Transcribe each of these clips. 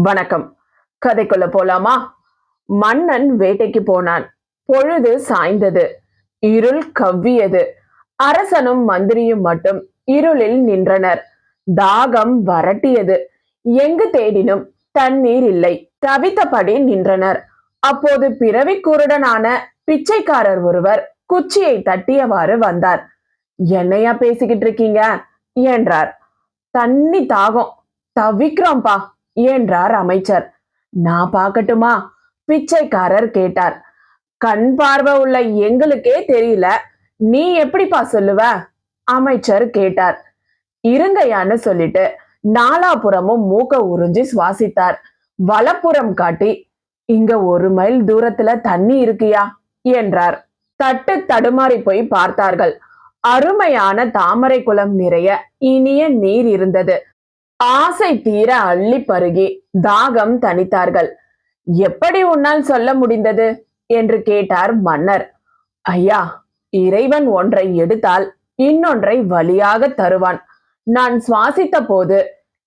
வணக்கம். கதைக்குள்ள போலாமா? மன்னன் வேட்டைக்கு போனான். பொழுது சாய்ந்தது. இருள் கவ்வியது. அரசனும் மந்திரியும் மட்டும் இருளில் நின்றனர். தாகம் வரட்டியது. எங்கு தேடினும் தண்ணீர் இல்லை. தவித்தபடி நின்றனர். அப்போது பிறவி குருடனான பிச்சைக்காரர் ஒருவர் குச்சியை தட்டியவாறு வந்தார். என்னையா பேசிக்கிட்டு இருக்கீங்க? என்றார். தண்ணி தாகம். தவிக்கிறோம்பா என்றார் அமைச்சர். நான் பார்க்கட்டுமா? பிச்சைக்காரர் கேட்டார். கண் பார்வை உள்ள எங்களுக்கே தெரியல. நீ எப்படிப்பா சொல்லுவ? அமைச்சர் கேட்டார். இருங்கையான்னு சொல்லிட்டு நாலாபுறமும் மூக்க உறிஞ்சி சுவாசித்தார். வலப்புறம் காட்டி இங்க ஒரு மைல் தூரத்துல தண்ணி இருக்கியா? என்றார். தட்டு தடுமாறி போய் பார்த்தார்கள். அருமையான தாமரை குளம் நிறைய இனிய நீர் இருந்தது. ஆசை தீர அள்ளி பருகி தாகம் தணித்தார்கள். எப்படி உன்னால் சொல்ல முடிந்தது? என்று கேட்டார் மன்னர். ஐயா இறைவன் ஒன்றை எடுத்தால் இன்னொன்றை வழியாக தருவான். நான் சுவாசித்த போது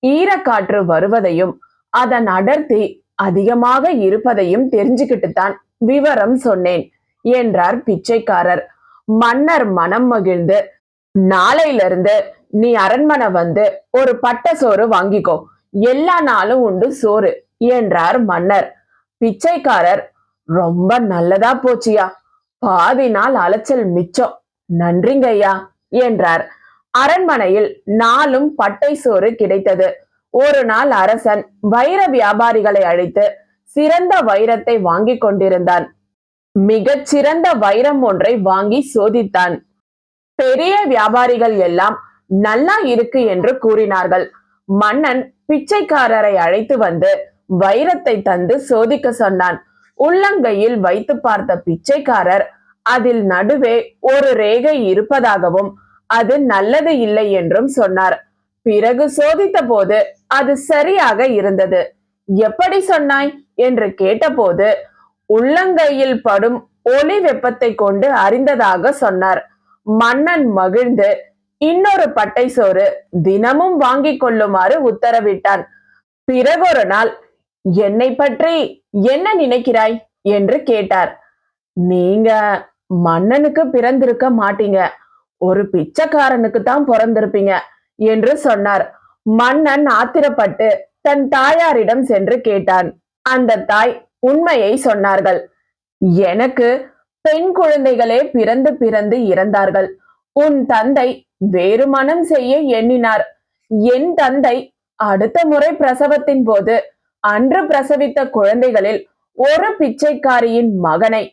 ஈரக்காற்று வருவதையும் அதன் அடர்த்தி அதிகமாக இருப்பதையும் தெரிஞ்சுக்கிட்டுத்தான் விவரம் சொன்னேன் என்றார் பிச்சைக்காரர். மன்னர் மனம் மகிழ்ந்து நாளையிலிருந்து நீ அரண்மனை வந்து ஒரு பட்ட சோறு வாங்கிக்கோ. எல்லா நாளும் உண்டு சோறு என்றார் மன்னர். பிச்சைக்காரர் ரொம்ப நல்லதா போச்சியா? பாதி நாள் அலைச்சல் மிச்சம். நன்றிங்கய்யா என்றார். அரண்மனையில் நாளும் பட்டை சோறு கிடைத்தது. ஒரு நாள் அரசன் வைர வியாபாரிகளை அழைத்து சிறந்த வைரத்தை வாங்கி கொண்டிருந்தான். மிகச் சிறந்த வைரம் ஒன்றை வாங்கி சோதித்தான். பெரிய வியாபாரிகள் எல்லாம் நல்லா இருக்கு என்று கூறினார்கள். மன்னன் பிச்சைக்காரரை அழைத்து வந்து வைரத்தை தந்து சோதிக்க சொன்னான். உள்ளங்கையில் வைத்து பார்த்த பிச்சைக்காரர் அதில் நடுவே ஒரு ரேகை இருப்பதாகவும் அது நல்லது இல்லை என்றும் சொன்னார். பிறகு சோதித்த போது அது சரியாக இருந்தது. எப்படி சொன்னாய்? என்று கேட்டபோது உள்ளங்கையில் படும் ஒளி வெப்பத்தை கொண்டு அறிந்ததாக சொன்னார். மன்னன் மகிழ்ந்து இன்னொரு பட்டை சோறு தினமும் வாங்கிக் கொள்ளுமாறு உத்தரவிட்டான். பிறகொரு நாள் என்னை பற்றி என்ன நினைக்கிறாய்? என்று கேட்டார். நீங்க மன்னனுக்கு பிறந்திருக்க மாட்டீங்க. ஒரு பிச்சைக்காரனுக்கு தான் பிறந்திருப்பீங்க என்று சொன்னார். மன்னன் ஆத்திரப்பட்டு தன் தாயாரிடம் சென்று கேட்டான். அந்த தாய் உண்மையை சொன்னார்கள். எனக்கு பெண் குழந்தைகளே பிறந்து பிறந்து இறந்தார்கள். உன் தந்தை வேறு மனம் செய்ய எண்ணினார். என் தந்தை அடுத்த முறை பிரசவத்தின் போது அன்று பிரசவித்த குழந்தைகளில் ஒரு பிச்சைக்காரியின் மகனை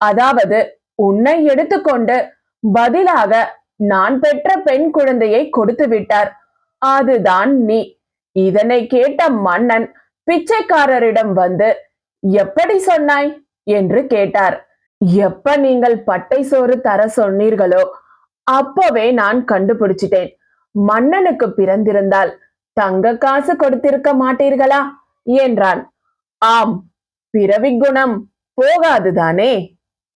அதாவது உன்னை எடுத்துக்கொண்டு பதிலாக நான் பெற்ற பெண் குழந்தையை கொடுத்து விட்டார். அதுதான் நீ. இதனை கேட்ட மன்னன் பிச்சைக்காரரிடம் வந்து எப்படி சொன்னாய்? என்று கேட்டார். எப்ப நீங்கள் பட்டை சோறு தர சொன்னீர்களோ அப்பவே நான் கண்டுபிடிச்சிட்டேன். மன்னனுக்கு பிறந்திருந்தால் தங்க காசு கொடுத்திருக்க மாட்டீர்களா? என்றான். ஆம் பிறவி குணம் போகாதுதானே?